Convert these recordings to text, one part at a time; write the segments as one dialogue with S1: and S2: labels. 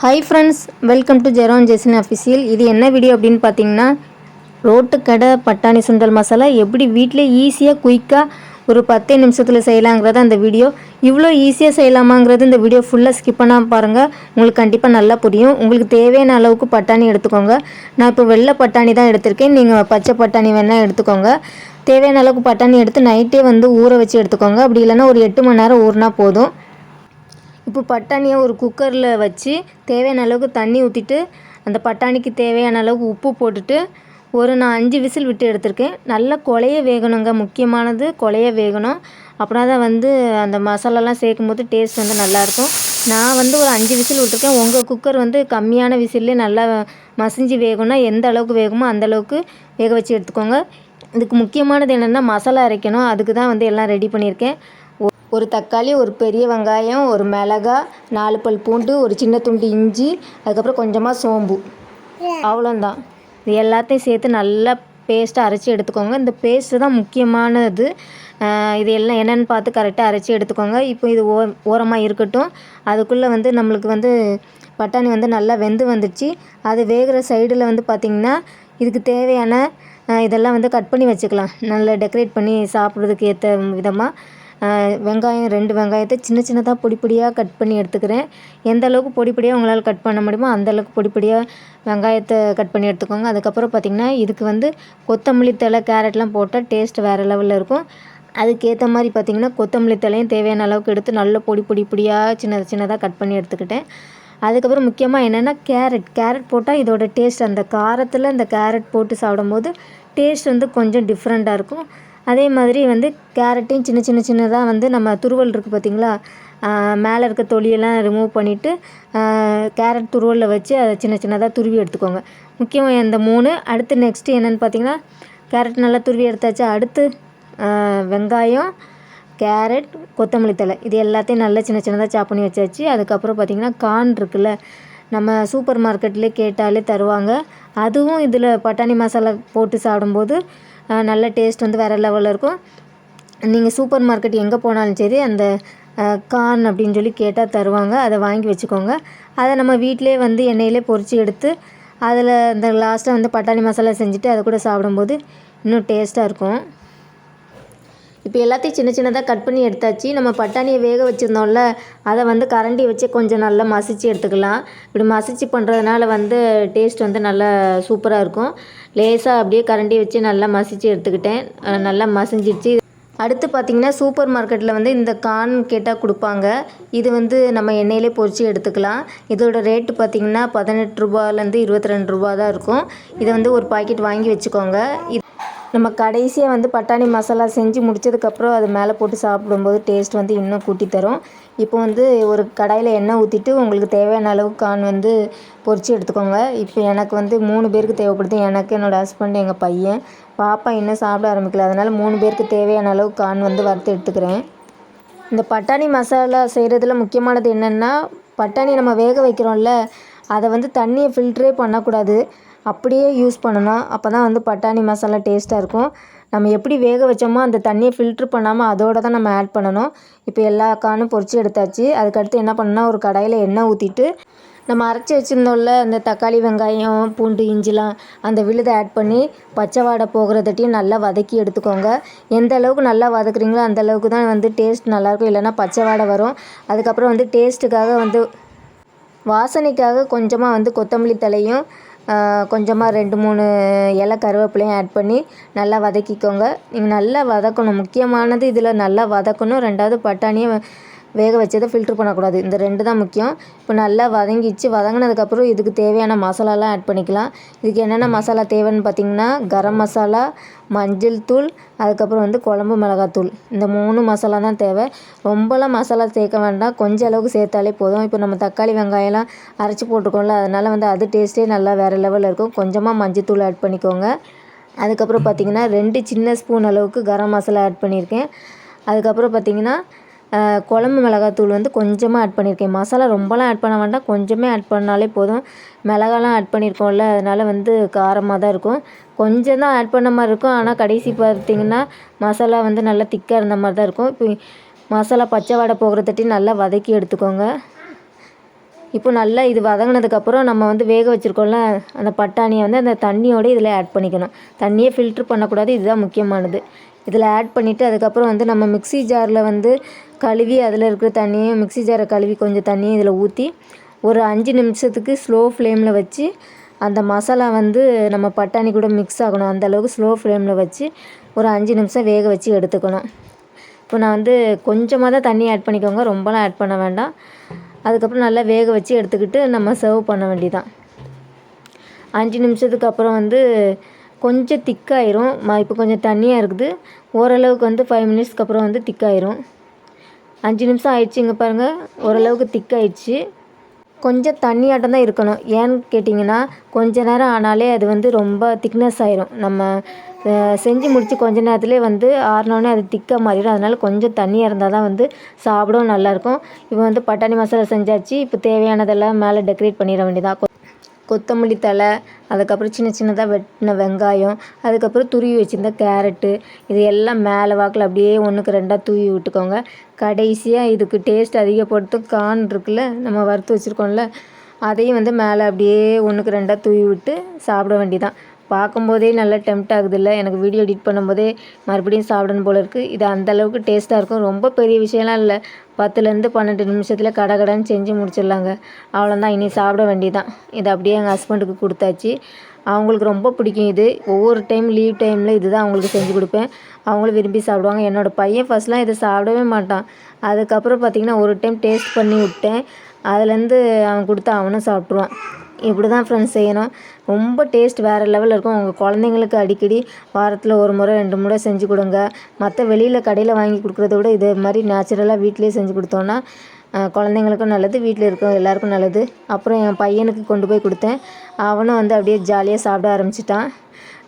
S1: Hi friends welcome to Jeron Jesin official இது என்ன video அப்படின்னு பார்த்தீங்கன்னா ரோட்டு கடை பட்டாணி சுண்டல் மசாலா எப்படி வீட்டிலே ஈஸியாக குயிக்காக ஒரு பத்தே நிமிஷத்தில் செய்யலாங்கிறது அந்த வீடியோ இவ்வளோ ஈஸியாக செய்யலாமாங்கிறது இந்த வீடியோ ஃபுல்லாக ஸ்கிப் பண்ணாமல் பாருங்கள் உங்களுக்கு கண்டிப்பாக நல்லா புரியும். உங்களுக்கு தேவையான அளவுக்கு பட்டாணி எடுத்துக்கோங்க. நான் இப்போ வெள்ளை பட்டாணி தான் எடுத்திருக்கேன். நீங்கள் பச்சை பட்டாணி வேணால் எடுத்துக்கோங்க. தேவையான அளவுக்கு பட்டாணி எடுத்து நைட்டே வந்து ஊற வச்சு எடுத்துக்கோங்க. அப்படி இல்லைன்னா ஒரு எட்டு மணி நேரம் ஊறினா போதும். இப்போ பட்டாணியை ஒரு குக்கரில் வச்சு தேவையான அளவுக்கு தண்ணி ஊற்றிட்டு அந்த பட்டாணிக்கு தேவையான அளவுக்கு உப்பு போட்டுட்டு ஒரு நான் அஞ்சு விசில் விட்டு எடுத்திருக்கேன். நல்லா கொலைய வேகணுங்க. முக்கியமானது கொலைய வேகணும். அப்படின்னா தான் வந்து அந்த மசாலாலாம் சேர்க்கும் போது டேஸ்ட் வந்து நல்லாயிருக்கும். நான் வந்து ஒரு அஞ்சு விசில் விட்டுருக்கேன். உங்கள் குக்கர் வந்து கம்மியான விசில்லே நல்லா மசிஞ்சு வேகணும்னா எந்த அளவுக்கு வேகுமோ அந்த அளவுக்கு வேக வச்சு எடுத்துக்கோங்க. இதுக்கு முக்கியமானது என்னென்னா மசாலா அரைக்கணும். அதுக்கு தான் வந்து எல்லாம் ரெடி பண்ணியிருக்கேன். ஒரு தக்காளி ஒரு பெரிய வெங்காயம் ஒரு மிளகா நாலு பல் பூண்டு ஒரு சின்ன துண்டு இஞ்சி அதுக்கப்புறம் கொஞ்சமாக சோம்பு. அவ்வளோந்தான். இது எல்லாத்தையும் சேர்த்து நல்லா பேஸ்ட்டாக அரைச்சி எடுத்துக்கோங்க. இந்த பேஸ்ட்டு தான் முக்கியமானது. இது எல்லாம் என்னென்னு பார்த்து கரெக்டாக அரைச்சி எடுத்துக்கோங்க. இப்போ இது ஓ ஓரமாக இருக்கட்டும். அதுக்குள்ளே வந்து நம்மளுக்கு வந்து பட்டாணி வந்து நல்லா வெந்து வந்துடுச்சு அது வேகிற சைடில் வந்து பார்த்திங்கன்னா இதுக்கு தேவையான இதெல்லாம் வந்து கட் பண்ணி வச்சுக்கலாம். நல்லா டெக்கரேட் பண்ணி சாப்பிட்றதுக்கு ஏற்ற விதமாக வெங்காயம் ரெண்டு வெங்காயத்தை சின்ன சின்னதாக பொடி பொடியாக கட் பண்ணி எடுத்துக்கிறேன். எந்த அளவுக்கு பொடி பொடியாக உங்களால் கட் பண்ண முடியுமோ அந்த அளவுக்கு பொடி பொடியாக வெங்காயத்தை கட் பண்ணி எடுத்துக்கோங்க. அதுக்கப்புறம் பார்த்திங்கன்னா இதுக்கு வந்து கொத்தமல்லி தழை கேரட்லாம் போட்டால் டேஸ்ட் வேறு லெவலில் இருக்கும். அதுக்கேற்ற மாதிரி பார்த்திங்கன்னா கொத்தமல்லி தழையும் தேவையான அளவுக்கு எடுத்து நல்ல பொடி பொடி பொடியாக சின்ன சின்னதாக கட் பண்ணி எடுத்துக்கிட்டேன். அதுக்கப்புறம் முக்கியமாக என்னென்னா கேரட் கேரட் போட்டால் இதோட டேஸ்ட் அந்த காரத்தில் இந்த கேரட் போட்டு சாப்பிடும்போது டேஸ்ட் வந்து கொஞ்சம் டிஃப்ரெண்ட்டாக இருக்கும். அதே மாதிரி வந்து கேரட்டையும் சின்ன சின்ன சின்னதாக வந்து நம்ம துருவல் இருக்குது பார்த்திங்களா மேலே இருக்க தொலியெல்லாம் ரிமூவ் பண்ணிவிட்டு கேரட் துருவலில் வச்சு அதை சின்ன சின்னதாக துருவி எடுத்துக்கோங்க. முக்கியமாக இந்த மூணு. அடுத்து நெக்ஸ்ட்டு என்னென்னு பார்த்தீங்கன்னா கேரட் நல்லா துருவி எடுத்தாச்சு. அடுத்து வெங்காயம் கேரட் கொத்தமல்லி தழை. இது எல்லாத்தையும் நல்லா சின்ன சின்னதாக சாப் பண்ணி வச்சாச்சு. அதுக்கப்புறம் பார்த்திங்கன்னா கார்ன் இருக்குல்ல நம்ம சூப்பர் மார்க்கெட்லேயே கேட்டாலே தருவாங்க. அதுவும் இதில் பட்டாணி மசாலா போட்டு சாப்பிடும்போது நல்ல டேஸ்ட் வந்து வேறு லெவலில் இருக்கும். நீங்கள் சூப்பர் மார்க்கெட் எங்கே போனாலும் சரி அந்த கார்ன் அப்படின்னு சொல்லி கேட்டால் தருவாங்க. அதை வாங்கி வச்சுக்கோங்க. அதை நம்ம வீட்டிலே வந்து எண்ணெயிலே பொரித்து எடுத்து அதில் இந்த லாஸ்ட்டாக வந்து பட்டாணி மசாலா செஞ்சுட்டு அதை கூட சாப்பிடும்போது இன்னும் டேஸ்ட்டாக இருக்கும். இப்போ எல்லாத்தையும் சின்ன சின்னதாக கட் பண்ணி எடுத்தாச்சு. நம்ம பட்டாணியை வேக வச்சுருந்தோம்ல அதை வந்து கரண்டி வச்சு கொஞ்சம் நல்லா மசிச்சு எடுத்துக்கலாம். இப்படி மசிச்சு பண்ணுறதுனால வந்து டேஸ்ட் வந்து நல்லா சூப்பராக இருக்கும். லேசாக அப்படியே கரண்டி வச்சு நல்லா மசிச்சு எடுத்துக்கிட்டேன். நல்லா மசிஞ்சிடுச்சு அடுத்து பார்த்திங்கன்னா சூப்பர் மார்க்கெட்டில் வந்து இந்த கான் கேட்டால் கொடுப்பாங்க. இது வந்து நம்ம எண்ணெயிலே பொரித்து எடுத்துக்கலாம். இதோட ரேட்டு பார்த்திங்கன்னா பதினெட்டு ரூபாலேருந்து இருபத்தி ரெண்டு ரூபா தான் இருக்கும். இதை வந்து ஒரு பாக்கெட் வாங்கி வச்சுக்கோங்க. இது நம்ம கடைசியாக வந்து பட்டாணி மசாலா செஞ்சு முடிச்சதுக்கப்புறம் அது மேலே போட்டு சாப்பிடும்போது டேஸ்ட் வந்து இன்னும் கூட்டி தரும் இப்போ வந்து ஒரு கடாயில் எண்ணெய் ஊற்றிட்டு உங்களுக்கு தேவையான அளவு கான் வந்து பொரித்து எடுத்துக்கோங்க. இப்போ எனக்கு வந்து மூணு பேருக்கு தேவைப்படுது. எனக்கு என்னோடய ஹஸ்பண்ட் எங்கள் பையன் பாப்பா இன்னும் சாப்பிட ஆரம்பிக்கல. அதனால் மூணு பேருக்கு தேவையான அளவு கான் வந்து வறுத்து எடுத்துக்கிறேன். இந்த பட்டாணி மசாலா செய்கிறதுல முக்கியமானது என்னென்னா பட்டாணி நம்ம வேக வைக்கிறோம்ல அதை வந்து தண்ணியை ஃபில்ட்ரே பண்ணக்கூடாது. அப்படியே யூஸ் பண்ணணும். அப்போ தான் வந்து பட்டாணி மசாலா டேஸ்ட்டாக இருக்கும். நம்ம எப்படி வேக வச்சோமோ அந்த தண்ணியை ஃபில்ட்ரு பண்ணாமல் அதோடு தான் நம்ம ஆட் பண்ணணும். இப்போ எல்லா காணும் பொறிச்சு எடுத்தாச்சு. அதுக்கடுத்து என்ன பண்ணணும்னா ஒரு கடையில் எண்ணெய் ஊற்றிட்டு நம்ம அரைச்சி வச்சுருந்தோம்ல அந்த தக்காளி வெங்காயம் பூண்டு இஞ்சிலாம் அந்த விழுதை ஆட் பண்ணி பச்சை வாடை போகிறதட்டையும் நல்லா வதக்கி எடுத்துக்கோங்க. எந்த அளவுக்கு நல்லா வதக்குறீங்களோ அந்த அளவுக்கு தான் வந்து டேஸ்ட் நல்லாயிருக்கும் இல்லைன்னா பச்சை வாடை வரும். அதுக்கப்புறம் வந்து டேஸ்ட்டுக்காக வந்து வாசனைக்காக கொஞ்சமாக வந்து கொத்தமல்லி தலையும் கொஞ்சமாக ரெண்டு மூணு இலை கருவேப்பிலையும் ஆட் பண்ணி நல்லா வதக்கிக்கோங்க. நீங்கள் நல்லா வதக்கணும். முக்கியமானது இதில் நல்லா வதக்கணும். ரெண்டாவது பட்டாணியை வேக வச்சதை ஃபில்ட்ரு பண்ணக்கூடாது. இந்த ரெண்டு தான் முக்கியம். இப்போ நல்லா வதங்கிச்சு. வதங்கினதுக்கப்புறம் இதுக்கு தேவையான மசாலாலாம் ஆட் பண்ணிக்கலாம். இதுக்கு என்னென்ன மசாலா தேவைன்னு பார்த்தீங்கன்னா கரம் மசாலா மஞ்சள் தூள் அதுக்கப்புறம் வந்து குழம்பு மிளகாத்தூள் இந்த மூணு மசாலா தான் தேவை. ரொம்பலாம் மசாலா சேர்க்க வேண்டாம். கொஞ்சம் அளவுக்கு சேர்த்தாலே போதும். இப்போ நம்ம தக்காளி வெங்காயம்லாம் அரைச்சி போட்டிருக்கோம்ல அதனால் வந்து அது டேஸ்ட்டே நல்லா வேறு லெவலில் இருக்கும். கொஞ்சமாக மஞ்சள் தூள் ஆட் பண்ணிக்கோங்க. அதுக்கப்புறம் பார்த்தீங்கன்னா ரெண்டு சின்ன ஸ்பூன் அளவுக்கு கரம் மசாலா ஆட் பண்ணியிருக்கேன். அதுக்கப்புறம் பார்த்தீங்கன்னா குழம்பு மிளகாத்தூள் வந்து கொஞ்சமாக ஆட் பண்ணியிருக்கேன் மசாலா ரொம்பலாம் ஆட் பண்ண வேண்டாம். கொஞ்சமே ஆட் பண்ணாலே போதும். மிளகாலாம் ஆட் பண்ணியிருக்கோம்ல அதனால் வந்து காரமாக தான் இருக்கும். கொஞ்சம் தான் ஆட் பண்ண மாதிரி இருக்கும். ஆனால் கடைசி பார்த்தீங்கன்னா மசாலா வந்து நல்லா திக்காக இருந்த மாதிரி தான் இருக்கும். இப்போ மசாலா பச்சை வாடை போகிறதட்டி நல்லா வதக்கி எடுத்துக்கோங்க. இப்போ நல்லா இது வதங்கினதுக்கப்புறம் நம்ம வந்து வேக வச்சுருக்கோம்ல அந்த பட்டாணியை வந்து அந்த தண்ணியோடு இதில் ஆட் பண்ணிக்கணும். தண்ணியே ஃபில்ட்ரு பண்ணக்கூடாது. இதுதான் முக்கியமானது. இதில் ஆட் பண்ணிவிட்டு அதுக்கப்புறம் வந்து நம்ம மிக்ஸி ஜாரில் வந்து கழுவி அதில் இருக்கிற தண்ணியை மிக்ஸி ஜாரை கழுவி கொஞ்சம் தண்ணியை இதில் ஊற்றி ஒரு அஞ்சு நிமிஷத்துக்கு ஸ்லோ ஃப்ளேமில் வச்சு அந்த மசாலா வந்து நம்ம பட்டாணி கூட மிக்ஸ் ஆகணும். அந்த அளவுக்கு ஸ்லோ ஃப்ளேமில் வச்சு ஒரு அஞ்சு நிமிஷம் வேக வச்சு எடுத்துக்கணும். இப்போ நான் வந்து கொஞ்சமாக தான் தண்ணி ஆட் பண்ணிக்கோங்க. ரொம்பலாம் ஆட் பண்ண வேண்டாம். அதுக்கப்புறம் நல்லா வேக வச்சு எடுத்துக்கிட்டு நம்ம சர்வ் பண்ண வேண்டியதான் அஞ்சு நிமிஷத்துக்கு அப்புறம் வந்து கொஞ்சம் திக்காயிரும். இப்போ கொஞ்சம் தண்ணியாக இருக்குது. ஓரளவுக்கு வந்து ஃபைவ் மினிட்ஸ்க்கு அப்புறம் வந்து திக்காயிரும். அஞ்சு நிமிஷம் ஆயிடுச்சு இங்கே பாருங்கள் ஓரளவுக்கு திக்காயிடுச்சு. கொஞ்சம் தண்ணியாட்டம் தான் இருக்கணும். ஏன்னு கேட்டிங்கன்னா கொஞ்ச நேரம் ஆனாலே அது வந்து ரொம்ப திக்னஸ் ஆயிரும். நம்ம செஞ்சு முடித்து கொஞ்ச நேரத்துலேயே வந்து ஆறினோடனே அது திக்காக மாறிடும். அதனால் கொஞ்சம் தண்ணியாக இருந்தால் தான் வந்து சாப்பிடவும் நல்லாயிருக்கும் இப்போ வந்து பட்டாணி மசாலா செஞ்சாச்சு. இப்போ தேவையானதெல்லாம் மேலே டெக்கரேட் பண்ணிட வேண்டியதாக கொத்தமல்லி தழை அதுக்கப்புறம் சின்ன சின்னதாக வெட்டின வெங்காயம் அதுக்கப்புறம் துருவி வச்சுருந்த கேரட்டு இது எல்லாம் மேலே வாக்கில் அப்படியே ஒன்றுக்கு ரெண்டாக தூவி விட்டுக்கோங்க. கடைசியாக இதுக்கு டேஸ்ட் அதிகப்படுத்தும் கார்ன் இருக்குல்ல நம்ம வறுத்து வச்சுருக்கோம்ல அதையும் வந்து மேலே அப்படியே ஒன்றுக்கு ரெண்டாக தூவி விட்டு சாப்பிட வேண்டியதான் பார்க்கும்போதே நல்லா டெம்ட் ஆகுதுல்ல. எனக்கு வீடியோ எடிட் பண்ணும்போதே மறுபடியும் சாப்பிடணும் போல இருக்குது இது அந்தளவுக்கு டேஸ்ட்டாக இருக்கும். ரொம்ப பெரிய விஷயம்லாம் இல்லை. பத்துலேருந்து பன்னெண்டு நிமிஷத்தில் கடை கடைன்னு செஞ்சு முடிச்சிடலாங்க. அவ்வளோதான் இனி சாப்பிட வேண்டியதான் இதை அப்படியே எங்கள் ஹஸ்பண்டுக்கு கொடுத்தாச்சு. அவங்களுக்கு ரொம்ப பிடிக்கும் இது. ஒவ்வொரு டைம் லீவ் டைமில் இதுதான் அவங்களுக்கு செஞ்சு கொடுப்பேன். அவங்களும் விரும்பி சாப்பிடுவாங்க. என்னோடய பையன் ஃபஸ்ட்லாம் இதை சாப்பிடவே மாட்டான். அதுக்கப்புறம் பார்த்திங்கன்னா ஒரு டைம் டேஸ்ட் பண்ணி விட்டேன். அதுலேருந்து அவன் கொடுத்து அவனும் சாப்பிட்ருவான் இப்படி தான் ஃப்ரெண்ட்ஸ் செய்யணும். ரொம்ப டேஸ்ட் வேறு லெவலில் இருக்கும். உங்கள் குழந்தைங்களுக்கு அடிக்கடி வாரத்தில் ஒரு முறை ரெண்டு முறை செஞ்சு கொடுங்க. மற்ற வெளியில் கடையில் வாங்கி கொடுக்குறத விட இது மாதிரி நேச்சுரலாக வீட்டிலே செஞ்சு கொடுத்தோன்னா குழந்தைங்களுக்கும் நல்லது வீட்டில் இருக்க எல்லாருக்கும் நல்லது. அப்புறம் என் பையனுக்கு கொண்டு போய் கொடுத்தேன். அவனும் வந்து அப்படியே ஜாலியாக சாப்பிட ஆரம்பிச்சிட்டான்.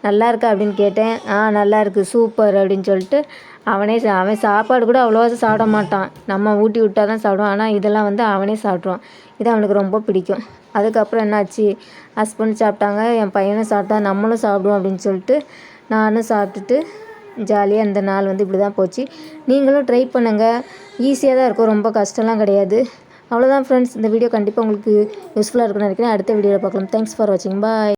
S1: நல்லா இருக்கா? அப்படின்னு கேட்டேன். ஆ நல்லா இருக்குது சூப்பர் அப்படின்னு சொல்லிட்டு அவனே சா- அவன் சாப்பாடு கூட அவ்வளோவா சாப்பிட மாட்டான். நம்ம ஊட்டி விட்டா தான் சாப்பிடுவான். ஆனால் இதெல்லாம் வந்து அவனே சாப்பிட்ருவான் இது அவனுக்கு ரொம்ப பிடிக்கும். அதுக்கப்புறம் என்னாச்சு? ஹஸ்பண்ட் சாப்பிட்டாங்க என் பையனும் சாப்பிட்டா நம்மளும் சாப்பிடுவோம் அப்படின்னு சொல்லிட்டு நானும் சாப்பிட்டுட்டு ஜாலியாக இந்த நாள் வந்து இப்படி தான் போச்சு. நீங்களும் ட்ரை பண்ணுங்கள் ஈஸியாக தான் இருக்கும். ரொம்ப கஷ்டம்லாம் கிடையாது. அவ்வளோதான் ஃப்ரெண்ட்ஸ் இந்த வீடியோ கண்டிப்பாக உங்களுக்கு யூஸ்ஃபுல்லாக இருக்கும்னு நினைக்கிறேன். அடுத்த வீடியோவில் பார்க்கலாம். தேங்க்ஸ் ஃபார் வாட்சிங் பாய்